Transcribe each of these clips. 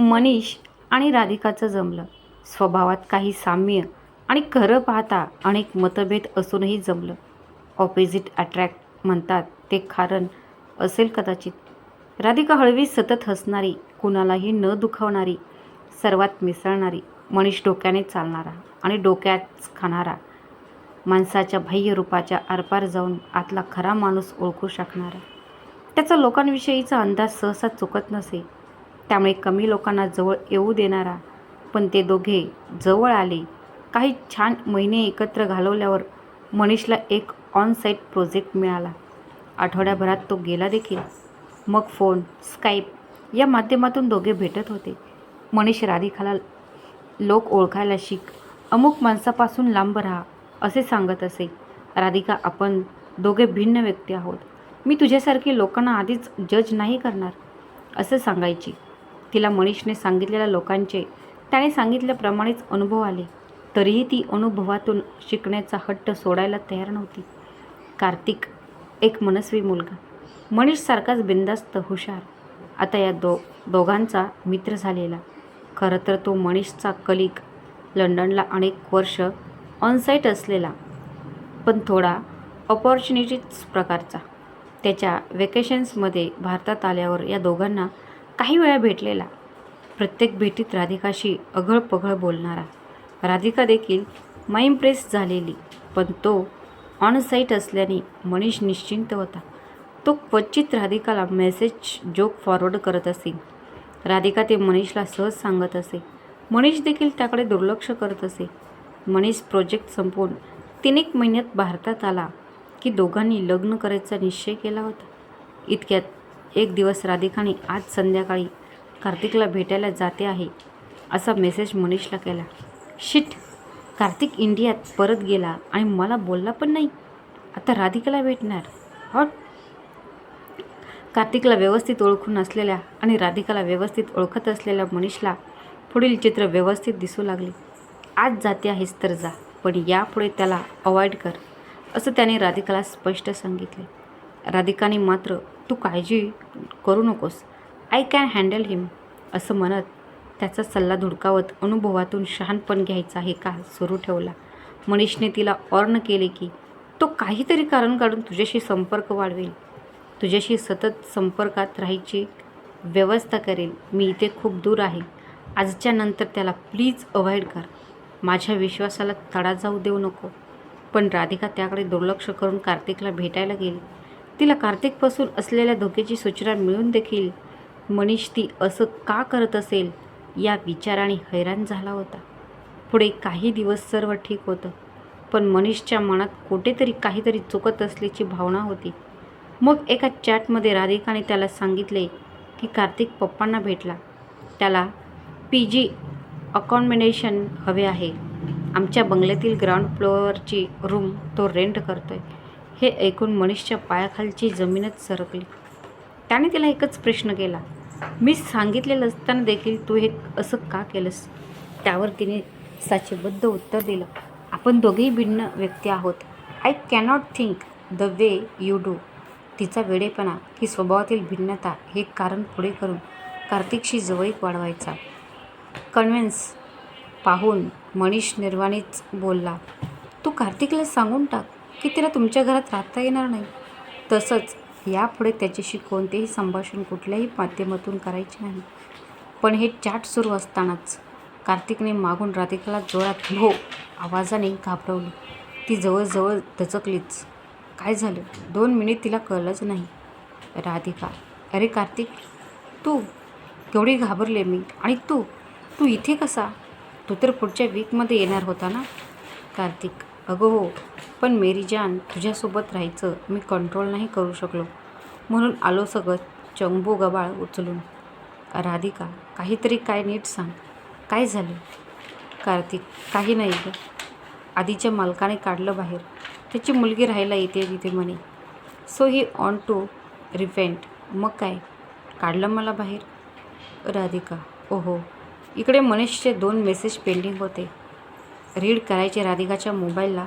मनीष आणि राधिकाचं जमलं. स्वभावात काही साम्य आणि खरं पाहता अनेक मतभेद असूनही जमलं. ऑपोजिट अट्रॅक्ट म्हणतात ते कारण असेल कदाचित. राधिका हळवी सतत हसणारी कुणालाही न दुखावणारी सर्वात मिसळणारी मनीष डोक्याने चालणारा आणि डोक्यात खाणारा माणसाच्या बाह्य रूपाच्या आरपार जाऊन आतला खरा माणूस ओळखू शकणारा. त्याचा लोकांविषयीचा अंदाज सहसा चुकत नसे त्यामुळे कमी लोकांना जवळ येऊ देणारा पण ते दोघे जवळ आले. काही छान महिने एकत्र घालवल्यावर मनीषला एक ऑन साईट प्रोजेक्ट मिळाला. आठवड्याभरात तो गेला देखील. मग फोन स्काईप या माध्यमातून दोघे भेटत होते. मनीष राधिकाला लोक ओळखायला शिक अमुक माणसापासून लांब राहा असे सांगत असे. राधिका आपण दोघे भिन्न व्यक्ती आहोत. मी तुझ्यासारखी लोकांना आधीच जज नाही करणार असं सांगायची. तिला मनीषने सांगितलेल्या लोकांचे त्याने सांगितल्याप्रमाणेच अनुभव आले. तरीही ती अनुभवातून शिकण्याचा हट्ट सोडायला तयार नव्हती. कार्तिक एक मनस्वी मुलगा. मनीषसारखाच बिंदास्त हुशार. आता या दो दोघांचा मित्र झालेला. खरं तर तो मनीषचा कलिक. लंडनला अनेक वर्ष ऑनसाईट असलेला. पण थोडा अपॉर्च्युनिटीच प्रकारचा. त्याच्या वेकेशन्समध्ये भारतात आल्यावर या दोघांना काही वेळा भेटलेला. प्रत्येक भेटीत राधिकाशी अघळपघळ बोलणारा. राधिका देखील माइम्प्रेस झालेली पण तो ऑन साईट असल्याने मनीष निश्चिंत होता. तो क्वचित राधिकाला मेसेज जोक फॉरवर्ड करत असे. राधिका ते मनीषला सहज सांगत असे. मनीष देखील त्याकडे दुर्लक्ष करत असे. मनीष प्रोजेक्ट संपवून तीन एक महिन्यात भारतात आला की दोघांनी लग्न करायचा निश्चय केला होता. इतक्यात एक दिवस राधिकाने आज संध्याकाळी कार्तिकला भेटायला जाते आहे असा मेसेज मनीषला केला. शिट कार्तिक इंडियात परत गेला आणि मला बोलला पण नाही. आता राधिकाला भेटणार. हॉट कार्तिकला व्यवस्थित ओळखून असलेल्या आणि राधिकाला व्यवस्थित ओळखत असलेल्या मनीषला पुढील चित्र व्यवस्थित दिसू लागले. आज जाते आहेस तर जा पण यापुढे त्याला अवॉइड कर असं त्याने राधिकाला स्पष्ट सांगितले. राधिकाने मात्र तू काळजी करू नकोस. आय कॅन हँडल हिम असं म्हणत त्याचा सल्ला धुडकावत अनुभवातून शहाणपण घ्यायचा हे का सुरू ठेवला. मनीषने तिला ऑर्न केले की तो काहीतरी कारण काढून तुझ्याशी संपर्क वाढवेल. तुझ्याशी सतत संपर्कात राहायची व्यवस्था करेल. मी इथे खूप दूर आहे. आजच्या नंतर त्याला प्लीज अवॉइड कर. माझ्या विश्वासाला तडा जाऊ देऊ नको. पण राधिका त्याकडे दुर्लक्ष करून कार्तिकला भेटायला गेली. तिला कार्तिकपासून असलेल्या धोक्याची सूचना मिळून देखील मनीष ती असं का करत असेल या विचाराने हैराण झाला होता. पुढे काही दिवस सर्व ठीक होतं पण मनीषच्या मनात कुठेतरी काहीतरी चुकत असल्याची भावना होती. मग एका चॅटमध्ये राधिकाने त्याला सांगितले की कार्तिक पप्पांना भेटला. त्याला पी जी अकॉमडेशन हवे आहे. आमच्या बंगल्यातील ग्राउंड फ्लोअरची रूम तो रेंट करतो आहे हे ऐकून मनीषच्या पायाखालची जमीनच सरकली. त्याने तिला एकच प्रश्न केला. मी सांगितलेलं असताना देखील तू हे असं का केलंस? त्यावर तिने साचेबद्ध उत्तर दिलं. आपण दोघेही भिन्न व्यक्ती आहोत. I cannot think the way you do तिचा वेडेपणा की स्वभावातील भिन्नता हे कारण पुढे करून कार्तिकशी जवळीक वाढवायचा. कन्व्हिन्स पाहून मनीष निर्वाणीच बोलला. तू कार्तिकला सांगून टाक. की तिला तुमच्या घरात राहता येणार नाही. तसंच यापुढे त्याच्याशी कोणतेही संभाषण कुठल्याही माध्यमातून करायचे नाही. पण हे चॅट सुरू असतानाच कार्तिकने मागून राधिकाला जोरात हो आवाजाने घाबरवली. ती जवळजवळ दचकलीच. काय झालं? दोन मिनिट तिला कळलंच नाही. राधिका अरे कार्तिक तू केवढी घाबरले मी. आणि तू तू इथे कसा? तू तर पुढच्या वीकमध्ये येणार होता ना? कार्तिक अगं हो पण मेरी जान तुझ्यासोबत राहायचं मी कंट्रोल नाही करू शकलो. म्हणून आलो सगळं चंबू गबाळ उचलून. राधिका काहीतरी काय नीट सांग. काय झालं? कार्तिक काही नाही गं. आधीच्या मालकाने काढलं बाहेर. त्याची मुलगी राहायला येते तिथे म्हणे. सो ही ऑन टू रिफेंट मग काय? काढलं मला बाहेर? राधिका ओहो. इकडे मनीषचे दोन मेसेज पेंडिंग होते. रीड करायचे राधिकाच्या मोबाईलला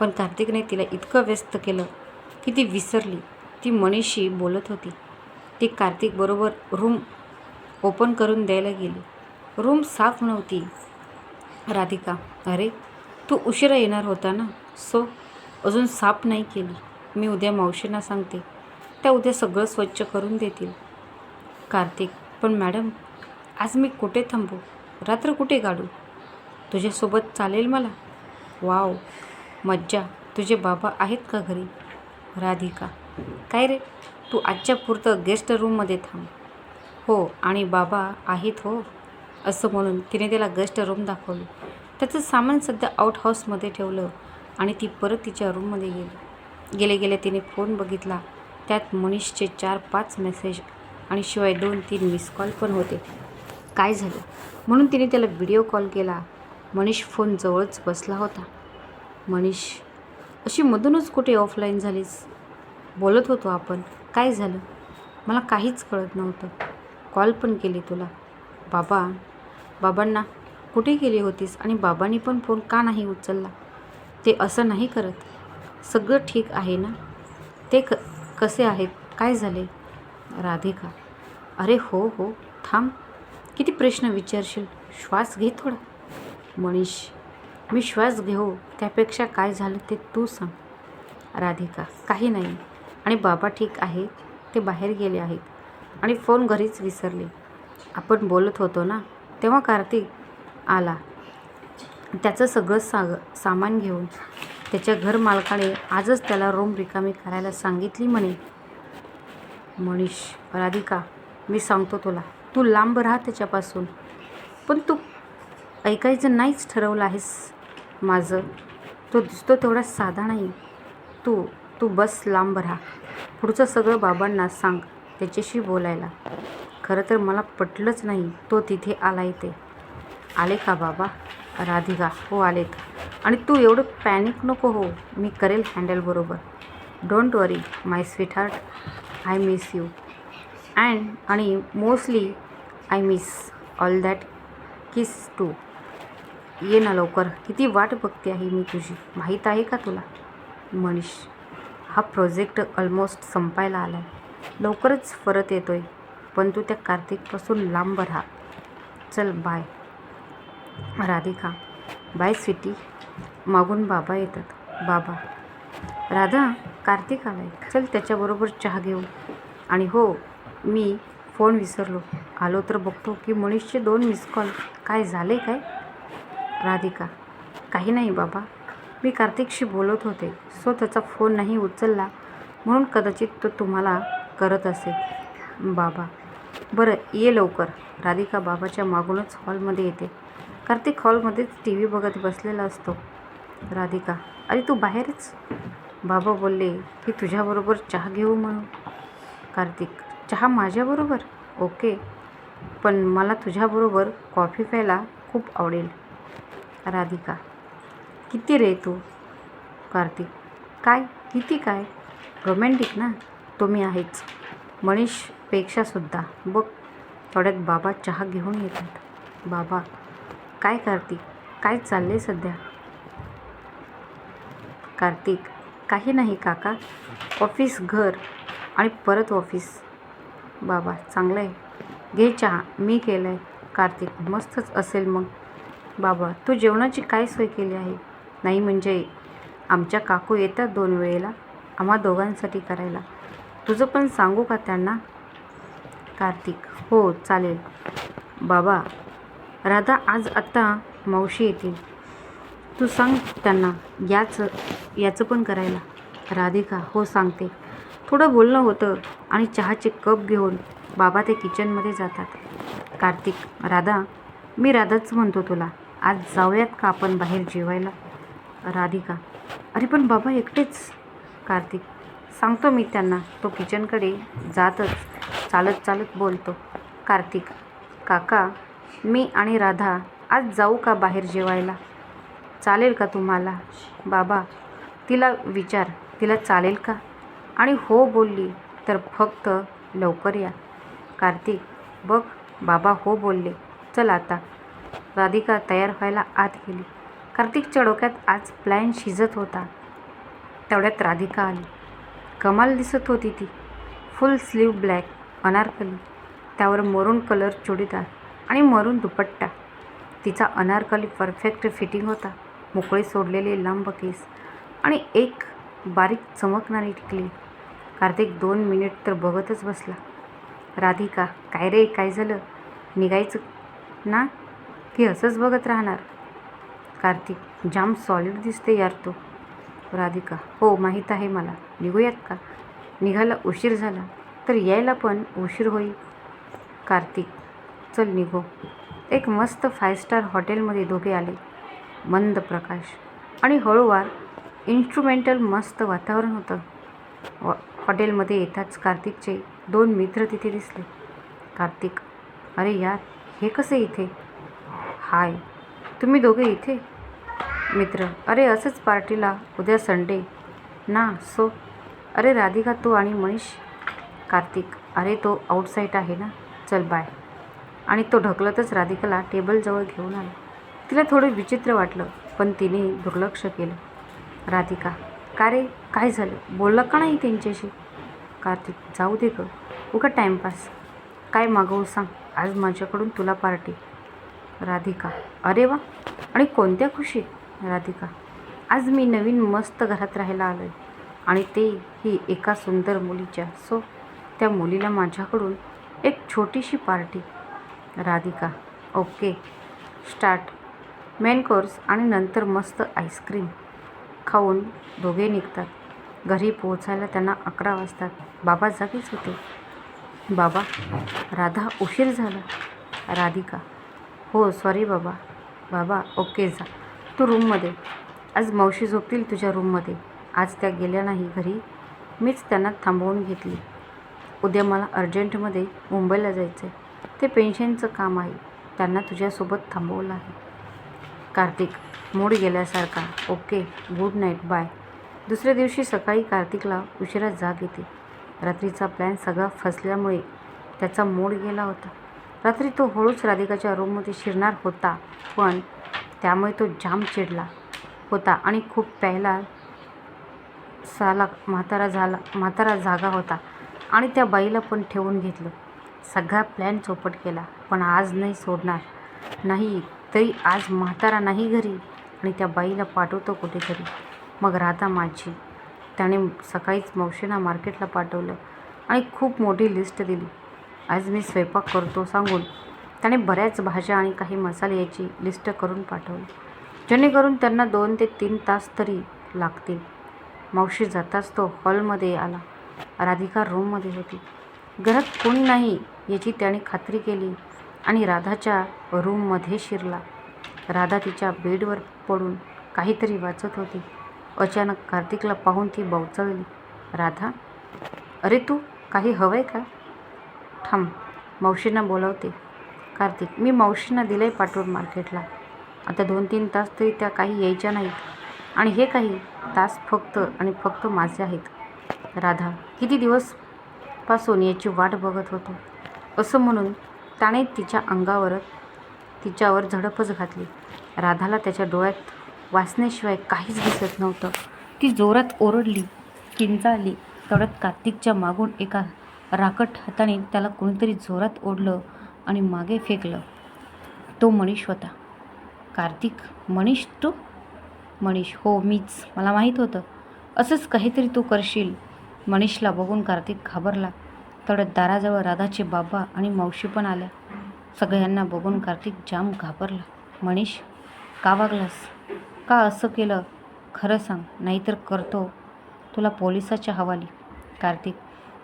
पण कार्तिकने तिला इतकं व्यस्त केलं की ती विसरली. ती मनीषशी बोलत होती. ती कार्तिकबरोबर रूम ओपन करून द्यायला गेली. रूम साफ नव्हती. राधिका अरे तू उशिरा येणार होता ना? सो अजून साफ नाही केली. मी उद्या मावशींना सांगते. त्या उद्या सगळं स्वच्छ करून देतील. कार्तिक पण मॅडम आज मी कुठे थांबू? रात्र कुठे काढू? तुझ्यासोबत चालेल मला? वाव मज्जा. तुझे बाबा आहेत का घरी? राधिका. काय रे? तू आजच्या पुरतं गेस्ट रूममध्ये थांब. हो आणि बाबा आहेत हो. असं म्हणून तिने त्याला गेस्ट रूम दाखवली. त्याचं सामान सध्या आउटहाऊसमध्ये ठेवलं आणि ती परत तिच्या रूममध्ये गेली. गेले गेले तिने फोन बघितला. त्यात मनीषचे चार पाच मेसेज आणि शिवाय दोन तीन मिस कॉल पण होते. काय झालं? म्हणून तिने त्याला व्हिडिओ कॉल केला. मनीष फोन जवळच बसला होता. मनीष अशी मधूनच कुठे ऑफलाईन झालीस? बोलत होतो आपण. काय झालं? मला काहीच कळत नव्हतं. कॉल पण केली तुला. बाबा बाबांना कुठे गेली होतीस आणि बाबांनी पण फोन का नाही उचलला? ते असं नाही करत. सगळं ठीक आहे ना? ते क कसे आहेत? काय झाले? राधिका अरे हो हो थांब. किती प्रश्न विचारशील? श्वास घे थोडा. मनीष मी श्वास घेऊ त्यापेक्षा काय झालं ते तू सांग. राधिका काही नाही. आणि बाबा ठीक आहे ते बाहेर गेले आहेत. आणि फोन घरीच विसरले. आपण बोलत होतो ना तेव्हा कार्तिक आला. त्याचं सगळं साग सामान घेऊन त्याच्या घर मालकाने आजच त्याला रूम रिकामी करायला सांगितली म्हणे. मनीष राधिका मी सांगतो तुला. तू लांब राहा त्याच्यापासून. पण तू ऐकायचं नाहीच ठरवलं आहेस. माझं. तो दिसतो तेवढा साधा नाही. तू तू बस लांब राहा. पुढचं सगळं बाबांना सांग त्याच्याशी बोलायला. खरं तर मला पटलंच नाही तो तिथे आलाय ते. आले का बाबा? राधिका हो आलेत. आणि तू एवढं पॅनिक नको हो मी करेल हँडल बरोबर. Don't worry my sweetheart I miss you and आणि mostly I miss all that kiss to ये ना लवकर. किती वाट बघते आहे मी तुझी. माहीत आहे का तुला? मनीष हा प्रोजेक्ट ऑलमोस्ट संपायला आला आहे लवकरच परत येतो आहे पण तू त्या कार्तिकपासून लांब राहा. चल बाय राधिका बाय स्वीटी मागून बाबा येतात. बाबा. राधा कार्तिक आलाय. चल त्याच्याबरोबर चहा घेऊ आणि हो मी फोन विसरलो. आलो तर बघतो की मनीषचे दोन मिस कॉल काय झाले काय? राधिका काही नाही बाबा. मी कार्तिकशी बोलत होते. सो त्याचा फोन नाही उचलला. म्हणून कदाचित तो तुम्हाला करत असेल. बाबा. बरं ये लवकर. राधिका बाबाच्या मागूनच हॉलमध्ये येते. कार्तिक हॉलमध्येच टी व्ही बघत बसलेला असतो. राधिका अरे तू बाहेरच? बाबा बोलले की तुझ्याबरोबर चहा घेऊ म्हणून. कार्तिक चहा माझ्याबरोबर? ओके. पण मला तुझ्याबरोबर कॉफी प्यायला खूप आवडेल. राधिका. किती रे तू? कार्तिक. काय? किती काय? रोमॅन्टिक ना? तुम्ही आहेच. मनीषपेक्षासुद्धा बघ थोड्यात बाबा चहा घेऊन येतात. बाबा काय कार्तिक? काय चालले सध्या? कार्तिक काही नाही काका. ऑफिस घर आणि परत ऑफिस. बाबा चांगलं आहे घे चहा. मी केलं आहे कार्तिक मस्तच असेल मग. बाबा तू जेवणाची काय सोय केली आहे? नाही म्हणजे आमच्या काकू येतात दोन वेळेला आम्हा दोघांसाठी करायला. तुझं पण सांगू का त्यांना? कार्तिक हो चालेल. बाबा राधा आज आत्ता मावशी येतील. तू सांग त्यांना याच याचं पण करायला. राधिका हो सांगते. थोडं बोलणं होतं आणि चहाचे कप घेऊन बाबा ते किचनमध्ये जातात. कार्तिक राधा मी राधाच म्हणतो तुला. आज जाऊयात का आपण बाहेर जेवायला? राधिका अरे पण बाबा एकटेच. कार्तिक सांगतो मी त्यांना तो किचनकडे जातच चालत चालत बोलतो. कार्तिक काका मी आणि राधा आज जाऊ का बाहेर जेवायला? चालेल का तुम्हाला? बाबा तिला विचार तिला चालेल का? आणि हो बोलली तर फक्त लवकर या. कार्तिक बघ बाबा हो बोलले. चल आता. राधिका तयार व्हायला आत गेली. कार्तिकच्या डोक्यात आज प्लॅन शिजत होता. तेवढ्यात राधिका आली. कमाल दिसत होती ती. Full sleeve black Anarkali. त्यावर मरून कलर चुडीदार आणि मरून दुपट्टा. तिचा अनारकली परफेक्ट फिटिंग होता. मोकळे सोडलेले लांब केस आणि एक बारीक चमकणारी टिकली. कार्तिक दोन मिनिट तर बघतच बसला. राधिका काय रे? काय झालं? निघायचं ना? की असंच बघत राहणार. कार्तिक जाम सॉलिड दिसते यार तो. राधिका हो माहीत आहे मला. निघूयात का? निघायला उशीर झाला. तर यायला पण उशीर होईल. कार्तिक चल निघो. एक मस्त फाय स्टार हॉटेलमध्ये दोघे आले. मंद प्रकाश आणि हळूवार इन्स्ट्रुमेंटल मस्त वातावरण होतं. व हॉटेलमध्ये येताच कार्तिकचे दोन मित्र तिथे दिसले. कार्तिक अरे यार हे कसे इथे? हाय. तुम्ही दोघे इथे? मित्र अरे असंच पार्टीला उद्या संडे. ना सो. अरे राधिका तू आणि मनीष? कार्तिक अरे तो आउटसाईड आहे ना? चल बाय. आणि तो ढकलतच राधिकाला टेबलजवळ घेऊन आला. तिला थोडं विचित्र वाटलं पण तिने दुर्लक्ष केलं. राधिका का रे? काय झालं? बोललं का नाही त्यांच्याशी? कार्तिक जाऊ दे गं. उगा टाईमपास काय मागवू सांग. आज माझ्याकडून तुला पार्टी. राधिका. अरे वा. आणि कोणत्या खुशी? राधिका. आज मी नवीन मस्त घरात राहायला आलो आहे आणि ते ही एका सुंदर मुलीच्या. सो त्या मुलीला माझ्याकडून एक छोटीशी party. Radhika. Okay. Start. Main course आणि नंतर मस्त आईस्क्रीम. खाऊन दोघे निघतात. घरी पोहोचायला त्यांना अकरा वाजतात. बाबा जागीच होते. बाबा राधा उशीर झाला. राधिका हो सॉरी बाबा. बाबा ओके जा. तू रूममध्ये आज मावशी झोपतील तुझ्या रूममध्ये आज त्या गेल्या नाही घरी. मीच त्यांना थांबवून घेतली. उद्या मला अर्जंटमध्ये मुंबईला जायचं आहे ते पेन्शनचं काम आहे. त्यांना तुझ्यासोबत थांबवलं आहे. कार्तिक मूड गेल्यासारखा. ओके गुड नाईट बाय दुसऱ्या दिवशी सकाळी कार्तिकला उशिरा जाग येते. रात्रीचा प्लॅन सगळा फसल्यामुळे त्याचा मूड गेला होता. रात्री तो हळूच राधिकाच्या रूममध्ये शिरणार होता पण त्यामुळे तो जाम चिडला होता आणि खूप प्यायला साला म्हातारा झाला म्हातारा जागा होता आणि त्या बाईला पण ठेवून घेतलं. सगळा प्लॅन चौपट केला पण आज नाही सोडणार. नाही तरी आज म्हातारा नाही घरी. आणि त्या बाईला पाठवतो कुठेतरी. मग राधा माझी त्याने सकाळीच मावशींना मार्केटला पाठवलं आणि खूप मोठी लिस्ट दिली. आज मी स्वयंपाक करतो सांगून त्याने बऱ्याच भाज्या आणि काही मसाले याची लिस्ट करून पाठवली. जेणेकरून त्यांना दोन ते तीन तास तरी लागतील. मावशी जाताच तो हॉलमध्ये आला. राधिका रूममध्ये होती. घरात कोणी नाही याची त्याने खात्री केली आणि राधाच्या रूममध्ये शिरला. राधा तिच्या बेडवर पडून काहीतरी वाचत होती. अचानक कार्तिकला पाहून ती बवचळली. राधा अरे तू काही हवं आहे का? थांब मावशींना बोलावते. कार्तिक मी मावशींना दिलं आहे पाठवून मार्केटला. आता दोन तीन तास तरी त्या काही यायच्या नाहीत. आणि हे काही तास फक्त आणि फक्त माझे आहेत. राधा किती दिवसपासून याची वाट बघत होतो. असं म्हणून त्याने तिच्या अंगावर तिच्यावर झडपच घातली. राधाला त्याच्या डोळ्यात वाचण्याशिवाय काहीच दिसत नव्हतं. ती जोरात ओरडली किंचाळली तेवढ्यात कार्तिकच्या मागून एका राकट हाताने त्याला कोणीतरी जोरात ओढलं आणि मागे फेकलं. तो मनीष होता. कार्तिक मनीष तू? मनीष हो मीच. मला माहीत होतं. असंच काहीतरी तू करशील. मनीषला बघून कार्तिक घाबरला. तडत दाराजवळ राधाचे बाबा आणि मावशी पण आल्या. सगळ्यांना बघून कार्तिक जाम घाबरला. मनीष का वागलास? का असं केलं? खरं सांग नाहीतर करतो. तुला पोलिसाच्या हवाली. कार्तिक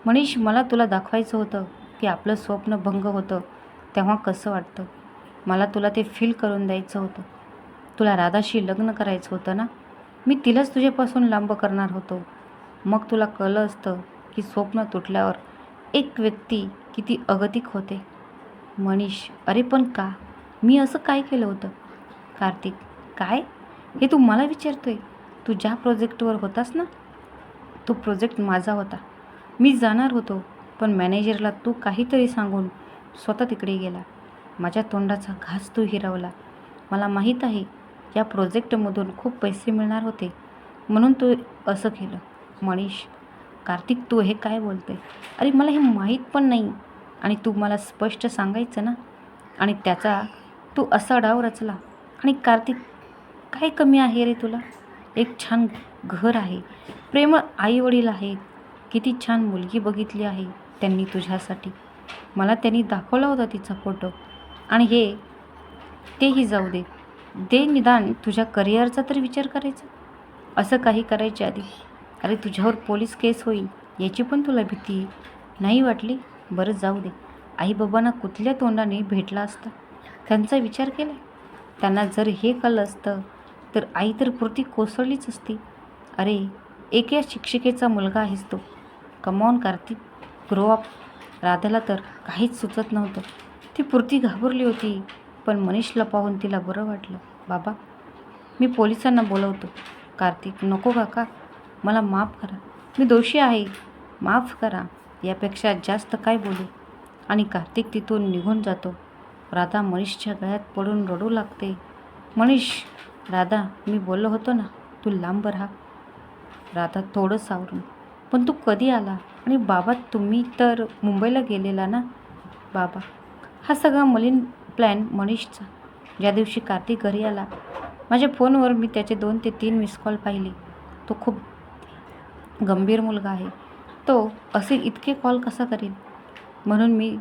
मनीष मला तुला दाखवायचं होतं की आपलं स्वप्न भंग होतं तेव्हा कसं वाटतं? मला तुला ते फील करून द्यायचं होतं. तुला राधाशी लग्न करायचं होतं ना? मी तिलाच तुझ्यापासून लांब करणार होतो. मग तुला कळलं असतं की स्वप्न तुटल्यावर एक व्यक्ती किती अगतिक होते. मनीष अरे पण का? मी असं काय केलं होतं? कार्तिक काय? हे तू मला विचारतोय? तू ज्या प्रोजेक्टवर होतास ना तो प्रोजेक्ट माझा होता. मी जाणार होतो पण मॅनेजरला तू काहीतरी सांगून स्वतः तिकडे गेला. माझ्या तोंडाचा घास तू हिरावला. मला माहीत आहे या प्रोजेक्टमधून खूप पैसे मिळणार होते म्हणून तू असं केलं. मनीष कार्तिक तू हे काय बोलते? अरे मला हे माहीत पण नाही. आणि तू मला स्पष्ट सांगायचं ना? आणि त्याचा तू असा डाव रचला. आणि कार्तिक काय कमी आहे रे तुला? एक छान घर आहे. प्रेमळ आईवडील आहेत. किती छान मुलगी बघितली आहे त्यांनी तुझ्यासाठी. मला त्यांनी दाखवला होता तिचा फोटो. आणि हे तेही जाऊ दे. दे निदान तुझ्या करिअरचा तर विचार करायचा. असं काही करायच्या आधी. अरे तुझ्यावर पोलीस केस होईल याची पण तुला भीती नाही वाटली? बरं जाऊ दे. आईबाबांना कुठल्या तोंडाने भेटला असता? त्यांचा विचार केला. त्यांना जर हे कळलं असतं तर आई तर पुरती कोसळलीच असती. अरे एक या शिक्षिकेचा मुलगा आहेस तो. कमावून कार्तिक ग्रो अप राधाला तर काहीच सुचत नव्हतं. ती पुरती घाबरली होती पण मनीषला पाहून तिला बरं वाटलं. बाबा मी पोलिसांना बोलवतो. कार्तिक नको काका. मला माफ करा. मी दोषी आहे. माफ करा. यापेक्षा जास्त काय बोलू? आणि कार्तिक तिथून निघून जातो. राधा मनीषच्या गळ्यात पडून रडू लागते. मनीष राधा मी बोललो होतो ना. तू लांब राहा. राधा थोडं सावरून पण तू कधी आला? आणि बाबा तुम्ही तर मुंबईला गेलेला ना? बाबा हा सगळा मलिन प्लॅन मनीषचा. ज्या दिवशी कार्तिक घरी आला माझ्या फोनवर मी त्याचे दोन ते तीन मिस कॉल पाहिले. तो खूप गंभीर मुलगा आहे. तो असे इतके कॉल कसा करेल म्हणून मी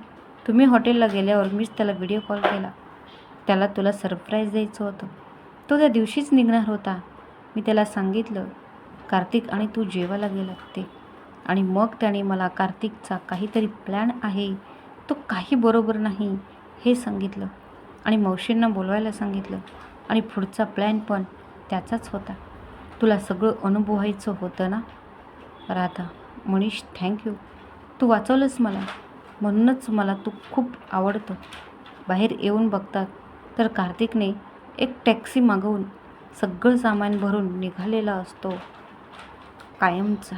तुम्ही हॉटेलला गेल्यावर मीच त्याला व्हिडिओ कॉल केला. त्याला तुला सरप्राईज द्यायचं होतं. तो त्या दिवशीच निघणार होता. मी त्याला सांगितलं कार्तिक आणि तू जेवायला गेला ते. आणि मग त्याने मला कार्तिकचा काहीतरी प्लॅन आहे तो काही बरोबर नाही हे सांगितलं. आणि मावशींना बोलवायला सांगितलं. आणि पुढचा प्लॅन पण त्याचाच होता. तुला सगळं अनुभवायचं होतं ना? राधा मनीष थँक्यू तू वाचवलंस मला. म्हणूनच मला तू खूप आवडतं. बाहेर येऊन बघतात. तर कार्तिकने एक टॅक्सी मागवून सगळं सामान भरून निघालेला असतो कायमचा.